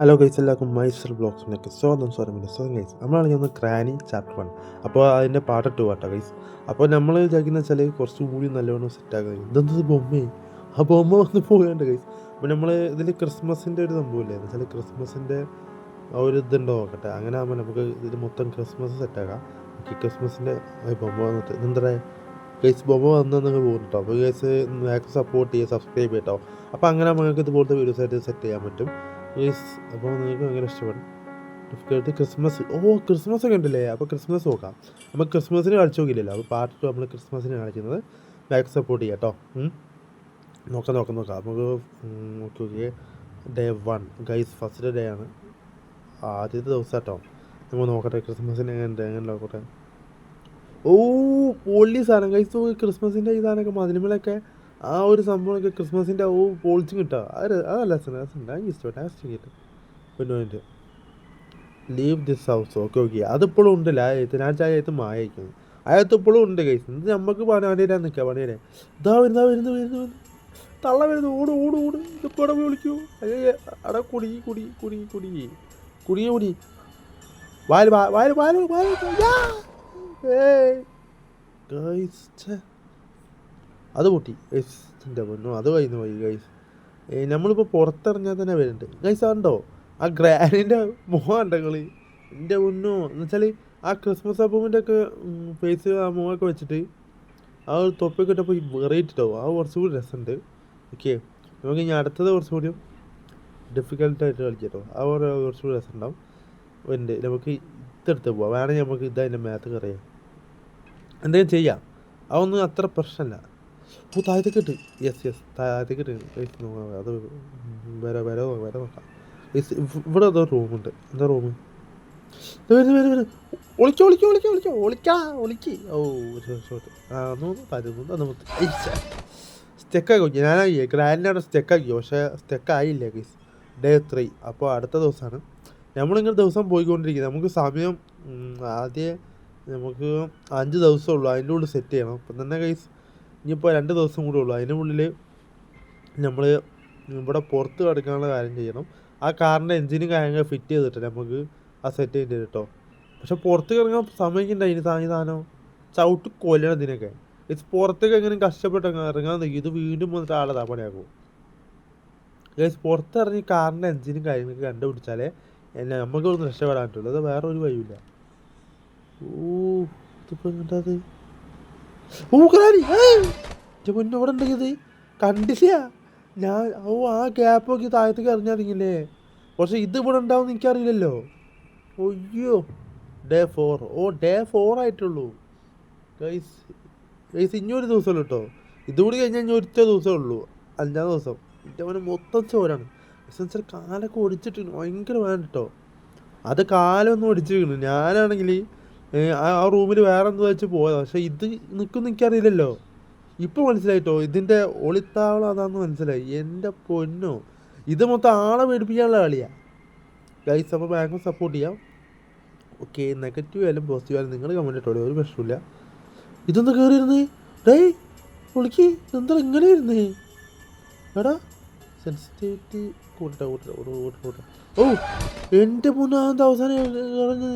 Hello guys എല്ലാവർക്കും മൈസർ ബ്ലോഗ്സിലേക്ക് സ്വാഗതം. സ്വാഗതം സ്വാഗതം ഗൈസ് നമ്മളാണെങ്കിൽ ഒന്ന് ക്രാനി ചാപ്റ്റർ വൺ അപ്പോൾ അതിന്റെ പാർട്ട് ടു ആട്ടോ ഗൈസ് അപ്പോൾ നമ്മൾ വിചാരിക്കുന്ന വെച്ചാൽ കുറച്ചും കൂടി നല്ലോണം സെറ്റാക്കുക ഇതെന്തത് ബൊമ്മേ? ആ ബൊമ്മ വന്ന് പോകേണ്ട ഗൈസ് അപ്പോൾ നമ്മൾ ഇതിൽ ക്രിസ്മസിന്റെ ഒരു സംഭവമില്ലേ എന്ന് വെച്ചാൽ ക്രിസ്മസിന്റെ ഒരു ഇതുണ്ടോ നോക്കട്ടെ. അങ്ങനെ ആകുമ്പോൾ നമുക്ക് ഇതിൽ മൊത്തം ക്രിസ്മസ് സെറ്റാക്കാം ഓക്കെ ക്രിസ്മസിന്റെ ബൊമ്മ വന്നിട്ട് ഇതെന്താ? ഗൈസ് ബൊമ്മ വന്നൊക്കെ പോകും കേട്ടോ അപ്പോൾ ഗൈസ് മാക്സ് സപ്പോർട്ട് ചെയ്യുക സബ്സ്ക്രൈബ് ചെയ്യട്ടോ. അപ്പോൾ അങ്ങനെ നമുക്ക് ഇതുപോലത്തെ വീഡിയോസ് ആയിട്ട് സെറ്റ് ചെയ്യാൻ പറ്റും. യെസ് അപ്പോൾ നിങ്ങൾക്ക് ഭയങ്കര ഇഷ്ടപ്പെടും ഡിഫിക്കൽട്ട് ക്രിസ്മസ്. ഓ ക്രിസ്മസ് ഒക്കെ ഉണ്ടല്ലേ? അപ്പോൾ ക്രിസ്മസ് നോക്കാം. നമ്മൾ ക്രിസ്മസിന് കളിച്ചു നോക്കില്ലല്ലോ അപ്പോൾ പാർട്ട് ടു നമ്മൾ ക്രിസ്മസിന് കാണിക്കുന്നത്. ബാക്ക് സപ്പോർട്ട് ചെയ്യാം കേട്ടോ. നോക്കാം നോക്കാം നോക്കാം. നമുക്ക് okay okay day one guys first day ആണ്. ആദ്യത്തെ ദിവസം കേട്ടോ. നമ്മൾ നോക്കട്ടെ ക്രിസ്മസിന് എങ്ങനെ എങ്ങനെ നോക്കട്ടെ. ഓ പൊള്ളി സാധനം. ഗൈസ് ക്രിസ്മസിന്റെ ഈ സാധനമൊക്കെ മതിലുമലൊക്കെ. ആ ഒരു സംഭവമൊക്കെ ക്രിസ്മസിന്റെ ഓ പോളിച്ചും കിട്ടുക. അത് അതല്ല രസം രസം എനിക്ക് ഇഷ്ടപ്പെട്ടു ടാസ്റ്റ് കിട്ടും. പിന്നെ leave this house okay okay അതിപ്പോഴും ഉണ്ടല്ല ആയത്ത് ഞാൻ ചായത്ത് മായക്കുന്നു അയത്ത് ഇപ്പോഴും ഉണ്ട് കൈസ് ഇത് നമുക്ക് പണിയരാൻ നിൽക്കുക തരാം ഇതാ വരുന്ന വരുന്നു വരുന്നു വരുന്നു. തള്ള വരുന്നു. ഓട് ഓട് ഓട്. ഇതിപ്പോൾ അവിടെ വിളിക്കൂ. അയ്യേ അവിടെ കുടി കുടി കുടി കുടി. കുടുങ്ങി കുടി. വാൽ വാൽ വാൽ വാൽ! ഏയ്. ഗൈസ് അത് പൊട്ടി. ഗൈസ് എന്റെ പൊന്നു അത് കഴിഞ്ഞു പോയി ഗൈസ് നമ്മളിപ്പോൾ പുറത്തിറങ്ങിയാൽ തന്നെ വരുന്നുണ്ട് ഗൈസ് ഉണ്ടോ ആ ഗ്രാനിന്റെ മുഖം ഉണ്ടെങ്കിൽ എന്റെ പൊന്നു എന്ന് വെച്ചാൽ ആ ക്രിസ്മസ് അപ്പൂമിന്റെ ഒക്കെ ഫേസ് ആ മുഖമൊക്കെ വെച്ചിട്ട് ആ ഒരു തൊപ്പൊക്കെ ഇട്ടപ്പോൾ വെറൈറ്റി ഇട്ടാവും ആ കുറച്ചുകൂടി രസമുണ്ട് ഓക്കെ നമുക്ക് ഇനി അടുത്തത് കുറച്ചുകൂടി ഡിഫിക്കൽട്ടായിട്ട് കളിക്കട്ടോ. ആ ഒരു കുറച്ചുകൂടി രസം ഉണ്ടാവും ഉണ്ട് നമുക്ക് ഇതെടുത്ത് പോവാം. വേണമെങ്കിൽ നമുക്ക് ഇതതിന്റെ മേത്ത് കറിയാം എന്തെങ്കിലും ചെയ്യാം. അതൊന്നും അത്ര പ്രശ്നമല്ല. ഓ താഴത്തേക്ക് ഇട്ട്. യെസ് യെസ് താഴത്തേക്ക് ഇട്ട്. നോക്കാം. അത് വരെ വരെ വരെ നോക്കാം. ഇവിടെ എന്തോ റൂമുണ്ട് എന്താ റൂം വരും വരും വരും. ഒളിക്കോ ഒളിക്കോ ഒളിക്കോ ഒളിക്കോ. ഒളിക്കാ ഒളിക്ക്. ഓ ഒരു ഷോട്ട് ആ ഒന്ന് പതിമൂന്ന് അന്ന് സ്റ്റെക്കാക്കി ഞാനായി ഗ്രാൻഡാണ് സ്റ്റെക്കാക്കി പക്ഷേ സ്റ്റെക്കായില്ല ഗൈസ് ഡേ ത്രീ അപ്പോൾ അടുത്ത ദിവസമാണ്. നമ്മളിങ്ങനെ ദിവസം പോയിക്കൊണ്ടിരിക്കുന്നത് നമുക്ക് സമയം ആദ്യം നമുക്ക് അഞ്ച് ദിവസമേ ഉള്ളൂ. അതിന്റെ ഉള്ളിൽ സെറ്റ് ചെയ്യണം. അപ്പം തന്നെ ഗൈസ് ഇനിയിപ്പോൾ രണ്ട് ദിവസം കൂടെ ഉള്ളൂ. അതിന്റെ ഉള്ളിൽ നമ്മൾ ഇവിടെ പുറത്ത് കിടക്കാനുള്ള കാര്യം ചെയ്യണം. ആ കാറിന്റെ എഞ്ചിനും കാര്യങ്ങൾ ഫിറ്റ് ചെയ്തിട്ട് നമുക്ക് ആ സെറ്റ് ചെയ്തിട്ട് കേട്ടോ പക്ഷെ പുറത്ത് കിടക്കാൻ സമയമുണ്ട് അതിന് സാധനം സാധനം. ചവിട്ട് കൊല്ലണം ഇതിനൊക്കെ. ഇത് പുറത്തേക്ക് എങ്ങനെ കഷ്ടപ്പെട്ട് ഇറങ്ങാൻ ഇത് വീണ്ടും വന്നിട്ട് ആളെ താപണിയാക്കും. ഗൈസ് പുറത്തിറങ്ങി കാറിന്റെ എഞ്ചിനും കാര്യങ്ങളൊക്കെ കണ്ടുപിടിച്ചാലേ എന്നെ നമുക്ക് ഒന്ന് രക്ഷപ്പെടാൻ പറ്റുള്ളൂ അത് വേറെ ഒരു വഴിയില്ല. ഓ ഇതിപ്പോൾ എങ്ങോട്ടത് മുന്നേ ഇവിടെ ഉണ്ടെങ്കിൽ കണ്ടില്ല ഞാൻ ഓ ആ ഗ്യാപ്പ് നോക്കി താഴത്തേക്ക് ഇറങ്ങിയിറങ്ങില്ലേ പക്ഷെ ഇത് ഇവിടെ ഉണ്ടാവും എനിക്കറിയില്ലല്ലോ. ഒയ്യോ day four oh day four ആയിട്ടുള്ളൂ. ഗൈസ് ഗൈസ് ഇനി ഒരു ദിവസമല്ലോ കേട്ടോ. ഇതുകൂടി കഴിഞ്ഞാൽ ഇനി ഒറ്റ ദിവസമേ ഉള്ളൂ. അഞ്ചാം ദിവസം. എന്റെ അവന് മൊത്തം ചോരാണ്. എന്നുവെച്ചാൽ കാലൊക്കെ ഒടിച്ചിട്ട് ഭയങ്കര വേണ്ട കേട്ടോ. അത് കാലൊന്നും ഒടിച്ചിരിക്കുന്നു. ഞാനാണെങ്കിൽ ആ റൂമിൽ വേറെ എന്തോ വെച്ച് പോയതാ. പക്ഷെ ഇത് നിൽക്കും എനിക്കറിയില്ലല്ലോ. ഇപ്പോൾ മനസ്സിലായിട്ടോ ഇതിന്റെ ഒളിത്താവളം അതാന്ന് മനസ്സിലായി. എന്റെ പൊന്നോ. ഇത് മൊത്തം ആളെ പേടിപ്പിക്കാനുള്ള കളിയാ. ഗൈസ് അപ്പോൾ ബാങ്കും സപ്പോർട്ട് ചെയ്യാം. ഓക്കെ നെഗറ്റീവ് ആയാലും പോസിറ്റീവ് ആയാലും നിങ്ങൾ കമന്റ് ഇട്ടോളൂ. ഒരു പ്രശ്നമില്ല ഇതൊന്ന് കയറിയിരുന്നേ ഡേ വിളിക്ക്. എന്താ ഇങ്ങനെ ഇരുന്നേ? എടാ സെൻസിറ്റിവിറ്റി കൂട്ടട്ടെ കൂട്ടാ കൂട്ട കൂട്ട ഓ എന്റെ മൂന്നാമത്തെ അവസാനം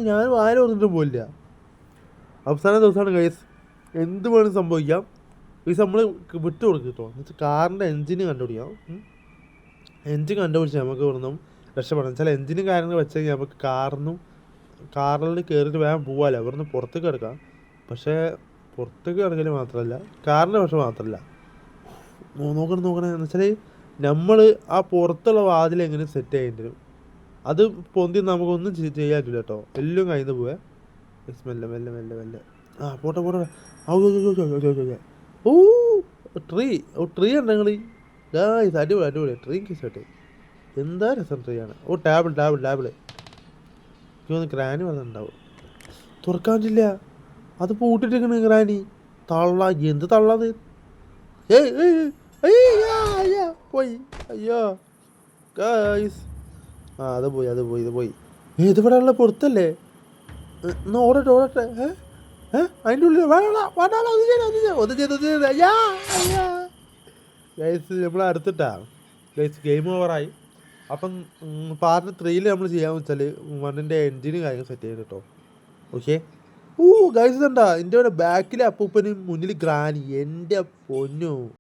ഞാൻ വായ ഓർന്നിട്ട് പോയില്ല. അവസാന ദിവസമാണ് ഗൈസ് എന്ത് വേണം സംഭവിക്കാം. ഗൈസ് നമ്മൾ വിട്ടു കൊടുക്കും കേട്ടോ എന്നുവെച്ചാൽ കാറിന്റെ എൻജിന് കണ്ടുപിടിക്കാം. എൻജിൻ കണ്ടുപിടിച്ചാൽ നമുക്ക് ഇവിടുന്ന് രക്ഷപ്പെടാം. ചില എൻജിനും കാര്യങ്ങൾ വെച്ച് കഴിഞ്ഞാൽ നമുക്ക് കാറിനും കാറിൽ കയറിയിട്ട് വേഗം പോകാമല്ലോ ഇവിടുന്ന് പുറത്തേക്ക് കിടക്കാം. പക്ഷേ പുറത്തേക്ക് കിടക്കൽ മാത്രമല്ല കാറിന്റെ പക്ഷെ മാത്രമല്ല നോക്കണം നോക്കണേ. എന്ന് വെച്ചാൽ നമ്മൾ ആ പുറത്തുള്ള വാതിൽ എങ്ങനെ സെറ്റ് ചെയ്യേണ്ടി വരും? അത് പൊന്തി നമുക്കൊന്നും ചെയ്- ചെയ്യാൻ കേട്ടോ എല്ലാം കഴിഞ്ഞ് പോവേ. മെല്ലെ മെല്ലെ മെല്ലെ മെല്ലെ. ആ പോട്ടെ പോട്ടെ. ഓ ട്രീ ഓ ട്രീ ഉണ്ട് നിങ്ങൾ ഇത് അടിപൊളി അടിപൊളി. ട്രീ കിസട്ടെ എന്താ രസം ട്രീ ആണ് ഓ ടാബിൾ ടാബിൾ ടാബിൾ. എനിക്ക് ഗ്രാനി വന്നിട്ടുണ്ടാവും തുറക്കാൻ പറ്റില്ല. അത് പൂട്ടിട്ടിരിക്കണ് ഗ്രാനി. തള്ള എന്ത് തള്ളത്? പോയി. അയ്യോ. ഗായ്സ്. ആ അത് പോയി അത് പോയി ഇത് പോയി. ഇത് ഇവിടെ ഉള്ള പുറത്തല്ലേ? എന്നാ ഓടട്ടെ ഓടട്ടെ ഏ? അതിന്റെ ഉള്ളിൽ വേണ വേണ്ട അത് ചെയ്യണം അത് ചെയ്യണം ഒന്ന് ചെയ്ത് ചെയ്ത് അയ്യാ അയ്യാ ഗൈസ് നമ്മൾ അടുത്തിട്ടാ. ഗൈസ് ഗെയിം ഓവറായി അപ്പം പാർട്ട് ത്രീയിൽ നമ്മൾ ചെയ്യാമെന്ന് വെച്ചാൽ വണ്ണിന്റെ എൻജിനും കാര്യങ്ങൾ സെറ്റ് ചെയ്ത് കേട്ടോ ഓക്കെ ഓ ഗൈസ് എന്താ എന്റെ ഇവിടെ ബാക്കിലെ അപ്പൂപ്പനും മുന്നിൽ ഗ്രാനി. എന്റെ പൊന്നു.